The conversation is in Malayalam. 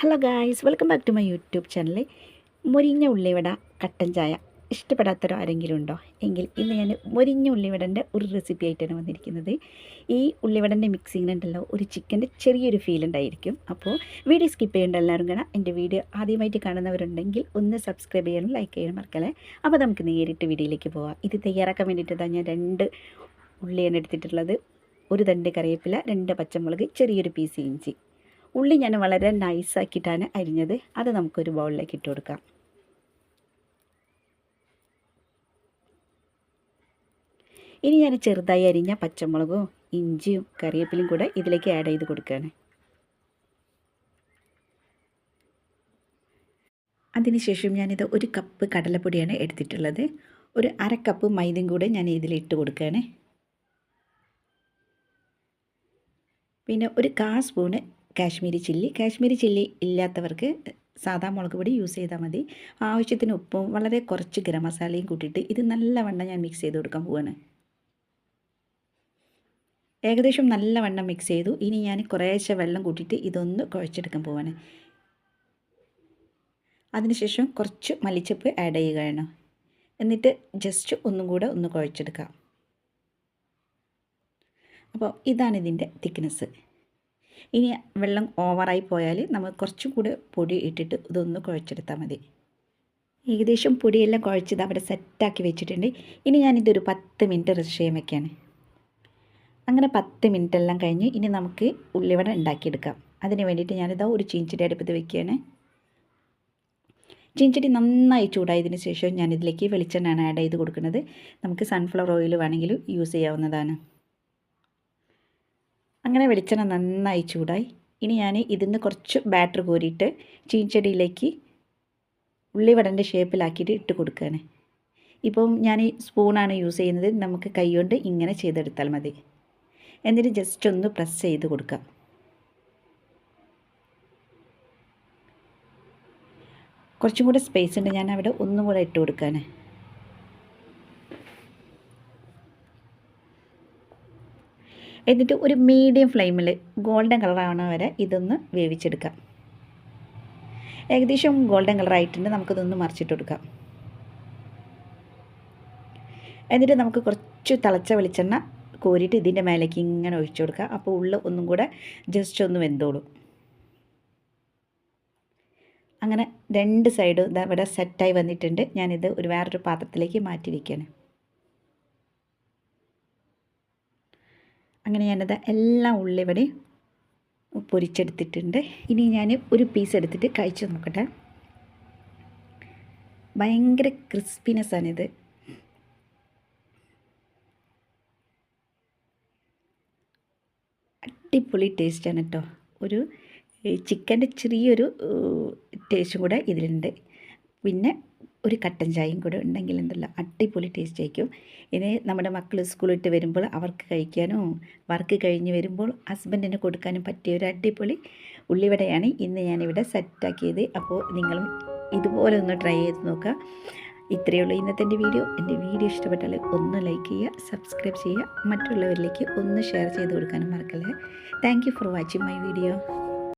Hello guys welcome back to my YouTube channel മുരിഞ്ഞ ഉള്ളിവട കട്ടൻ ചായ. ഇഷ്ടപ്പെടാത്തൊരു ആരെങ്കിലും ഉണ്ടോ? എങ്കിൽ ഇന്ന് ഞാൻ മുരിഞ്ഞ ഉള്ളിവടന്റെ ഒരു റെസിപ്പി ആയിട്ടാണ് വന്നിരിക്കുന്നത്. ഈ ഉള്ളിവടന്റെ മിക്സിങ്ങിനുണ്ടല്ലോ ഒരു ചിക്കന്റെ ചെറിയൊരു ഫീൽ ഉണ്ടായിരിക്കും. അപ്പോൾ വീഡിയോ സ്കിപ്പ് ചെയ്യേണ്ട എല്ലാവരും കാണാം. എന്റെ വീഡിയോ ആദ്യമായിട്ട് കാണുന്നവരുണ്ടെങ്കിൽ ഒന്ന് സബ്സ്ക്രൈബ് ചെയ്യണം ലൈക്ക് ചെയ്യണം മറക്കല്ലേ? അപ്പോൾ നമുക്ക് നേരിട്ട് വീഡിയോയിലേക്ക് പോവാം. ഇത് തയ്യാറാക്കാൻ വേണ്ടിയിട്ടാണ് ഞാൻ രണ്ട് ഉള്ളിയാണ് എടുത്തിട്ടുള്ളത്. ഒരു തണ്ട് കറിവേപ്പില രണ്ട് പച്ചമുളക് ചെറിയൊരു പീസ് ഇഞ്ചി. ഉള്ളി ഞാൻ വളരെ നൈസാക്കിയിട്ടാണ് അരിഞ്ഞത്. അത് നമുക്കൊരു ബൗളിലേക്ക് ഇട്ട് കൊടുക്കാം. ഇനി ഞാൻ ചെറുതായി അരിഞ്ഞ പച്ചമുളകും ഇഞ്ചിയും കറിവേപ്പിലും കൂടെ ഇതിലേക്ക് ആഡ് ചെയ്ത് കൊടുക്കുകയാണ്. അതിനുശേഷം ഞാനിത് ഒരു കപ്പ് കടലപ്പൊടിയാണ് എടുത്തിട്ടുള്ളത്. ഒരു അര കപ്പ് മൈദയും കൂടെ ഞാൻ ഇതിലിട്ട് കൊടുക്കുകയാണ്. പിന്നെ ഒരു കാ spoon Kashmiri chilli. Kashmiri chilli ഇല്ലാത്തവർക്ക് സാധാ മുളക് പൊടി യൂസ് ചെയ്താൽ മതി. ആവശ്യത്തിന് ഉപ്പും വളരെ കുറച്ച് ഗരം മസാലയും കൂട്ടിയിട്ട് ഇത് നല്ലവണ്ണം ഞാൻ മിക്സ് ചെയ്ത് കൊടുക്കാൻ പോവാണ്. ഏകദേശം നല്ലവണ്ണം മിക്സ് ചെയ്തു. ഇനി ഞാൻ കുറേശ്ശെ വെള്ളം കൂട്ടിയിട്ട് ഇതൊന്ന് കുഴച്ചെടുക്കാൻ പോവാണ്. അതിനുശേഷം കുറച്ച് മല്ലിച്ചപ്പ് ആഡ് ചെയ്യുകയാണ്. എന്നിട്ട് ജസ്റ്റ് ഒന്നും കൂടെ ഒന്ന് കുഴച്ചെടുക്കാം. അപ്പോൾ ഇതാണ് ഇതിന്റെ തിക്നെസ് ഇനി വെള്ളം ഓവറായി പോയാൽ നമ്മൾ കുറച്ചും കൂടി പൊടി ഇട്ടിട്ട് ഇതൊന്ന് കുഴച്ചെടുത്താൽ മതി. ഏകദേശം പൊടിയെല്ലാം കുഴച്ചത് അവിടെ സെറ്റാക്കി വെച്ചിട്ടുണ്ട്. ഇനി ഞാനിതൊരു പത്ത് മിനിറ്റ് റെസ്റ്റ് ചെയ്യാൻ വയ്ക്കുകയാണ് അങ്ങനെ പത്ത് മിനിറ്റ് എല്ലാം കഴിഞ്ഞ് ഇനി നമുക്ക് ഉള്ളിവട ഉണ്ടാക്കിയെടുക്കാം. അതിന് വേണ്ടിയിട്ട് ഞാനിതാ ഒരു ചീഞ്ചടി അടുപ്പത്ത് വെക്കുകയാണ്. ചീഞ്ചടി നന്നായി ചൂടായതിന് ശേഷം ഞാനിതിലേക്ക് വെളിച്ചെണ്ണയാണ് ആഡ് ചെയ്ത് കൊടുക്കുന്നത്. നമുക്ക് സൺഫ്ലവർ ഓയിൽ വേണമെങ്കിലും യൂസ് ചെയ്യാവുന്നതാണ്. അങ്ങനെ വെളിച്ചെണ്ണ നന്നായി ചൂടായി. ഇനി ഞാൻ ഇതിന്ന് കുറച്ച് ബാറ്റർ കോരിയിട്ട് ചീഞ്ചെടിയിലേക്ക് ഉള്ളിവടന്റെ ഷേപ്പിലാക്കിയിട്ട് ഇട്ട് കൊടുക്കുകയാണ് ഇപ്പം ഞാൻ ഈ സ്പൂണാണ് യൂസ് ചെയ്യുന്നത്. നമുക്ക് കൈകൊണ്ട് ഇങ്ങനെ ചെയ്തെടുത്താൽ മതി. എന്നിട്ട് ജസ്റ്റ് ഒന്ന് പ്രസ് ചെയ്ത് കൊടുക്കാം. കുറച്ചും കൂടെ സ്പേസ് ഉണ്ട്. ഞാൻ അവിടെ ഒന്നും കൂടെ ഇട്ട് കൊടുക്കാനേ എന്നിട്ട് ഒരു മീഡിയം ഫ്ലെയിമിൽ ഗോൾഡൻ കളറാവണ വരെ ഇതൊന്ന് വേവിച്ചെടുക്കാം. ഏകദേശം ഗോൾഡൻ കളർ ആയിട്ടുണ്ട്. നമുക്കിതൊന്ന് മറിച്ചിട്ട് കൊടുക്കാം. എന്നിട്ട് നമുക്ക് കുറച്ച് തിളച്ച വെളിച്ചെണ്ണ കോരിയിട്ട് ഇതിന്റെ മേലേക്ക് ഇങ്ങനെ ഒഴിച്ചു കൊടുക്കുക അപ്പോൾ ഉള്ള ഒന്നും കൂടെ ജസ്റ്റ് ഒന്ന് വെന്തോളും. അങ്ങനെ രണ്ട് സൈഡും ഇവിടെ സെറ്റായി വന്നിട്ടുണ്ട്. ഞാനിത് ഒരു വേറൊരു പാത്രത്തിലേക്ക് മാറ്റി വയ്ക്കുകയാണ് അങ്ങനെ ഞാനത് എല്ലാം ഉള്ളിവിടെ പൊരിച്ചെടുത്തിട്ടുണ്ട്. ഇനി ഞാൻ ഒരു പീസ് എടുത്തിട്ട് കഴിച്ചു നോക്കട്ടെ. ഭയങ്കര ക്രിസ്പിനെസ്സാണിത് അടിപൊളി ടേസ്റ്റാണ് കേട്ടോ. ഒരു ചിക്കന്റെ ചെറിയൊരു ടേസ്റ്റും കൂടെ ഇതിലുണ്ട്. പിന്നെ ഒരു കട്ടൻ ചായയും കൂടെ ഉണ്ടെങ്കിൽ എന്തല്ലോ അടിപൊളി ടേസ്റ്റ് ആയിരിക്കും. ഇനി നമ്മുടെ മക്കൾ സ്കൂളിട്ട് വരുമ്പോൾ അവർക്ക് കഴിക്കാനോ വർക്ക് കഴിഞ്ഞ് വരുമ്പോൾ ഹസ്ബൻഡിന് കൊടുക്കാനും പറ്റിയ ഒരു അടിപൊളി ഉള്ളിവടയാണ് ഇന്ന് ഞാനിവിടെ സെറ്റാക്കിയത് അപ്പോൾ നിങ്ങളും ഇതുപോലെ ഒന്ന് ട്രൈ ചെയ്ത് നോക്കുക. ഇത്രയേ ഉള്ളൂ ഇന്നത്തെ എന്റെ വീഡിയോ എന്റെ വീഡിയോ ഇഷ്ടപ്പെട്ടാൽ ഒന്ന് ലൈക്ക് ചെയ്യുക സബ്സ്ക്രൈബ് ചെയ്യുക. മറ്റുള്ളവരിലേക്ക് ഒന്ന് ഷെയർ ചെയ്ത് കൊടുക്കാനും മറക്കല്ലേ. Thank for watching my video